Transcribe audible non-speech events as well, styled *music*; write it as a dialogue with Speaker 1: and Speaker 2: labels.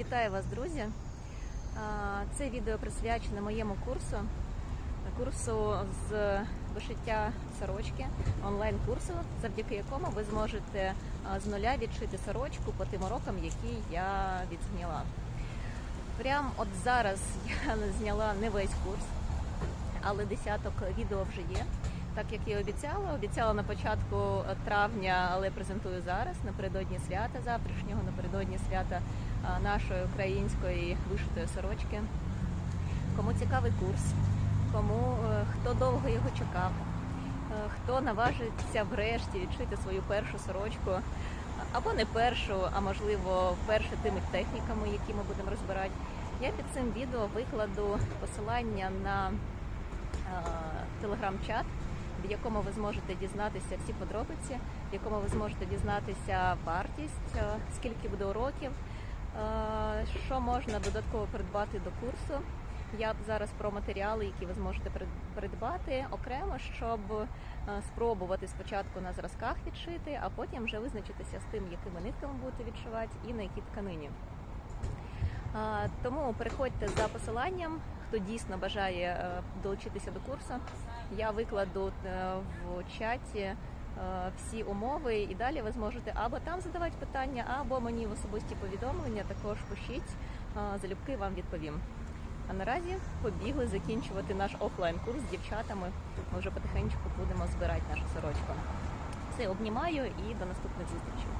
Speaker 1: Вітаю вас, друзі! Це відео присвячене моєму курсу, курсу з вишиття сорочки, онлайн-курсу, завдяки якому ви зможете з нуля відшити сорочку по тим урокам, які я відзняла. Прямо от зараз *laughs* я зняла не весь курс, але десяток відео вже є. Так як і обіцяла, обіцяла на початку травня, але презентую зараз напередодні свята завтрашнього, напередодні свята нашої української вишитої сорочки. Кому цікавий курс, кому е, хто довго його чекав, е, хто наважиться врешті відшити свою першу сорочку, або не першу, а можливо вперше тими техніками, які ми будемо розбирати. Я під цим відео викладу посилання на е, телеграм-чат, в якому ви зможете дізнатися всі подробиці, в якому ви зможете дізнатися вартість, е, скільки буде уроків, е, що можна додатково придбати до курсу. Я зараз про матеріали, які ви зможете прид- придбати окремо, щоб е, спробувати спочатку на зразках відшити, а потім вже визначитися з тим, якими нитками будете відшивати і на якій тканині. Тому переходьте за посиланням, хто дійсно бажає е, долучитися до курсу. Я викладу е, в чаті е, всі умови, і далі ви зможете або там задавати питання, або мені в особисті повідомлення також пишіть, залюбки вам відповім. А наразі побігли закінчувати наш офлайн курс з дівчатами. Ми вже потихеньку будемо збирати нашу сорочку. Все, обнімаю і до наступних зустрічей.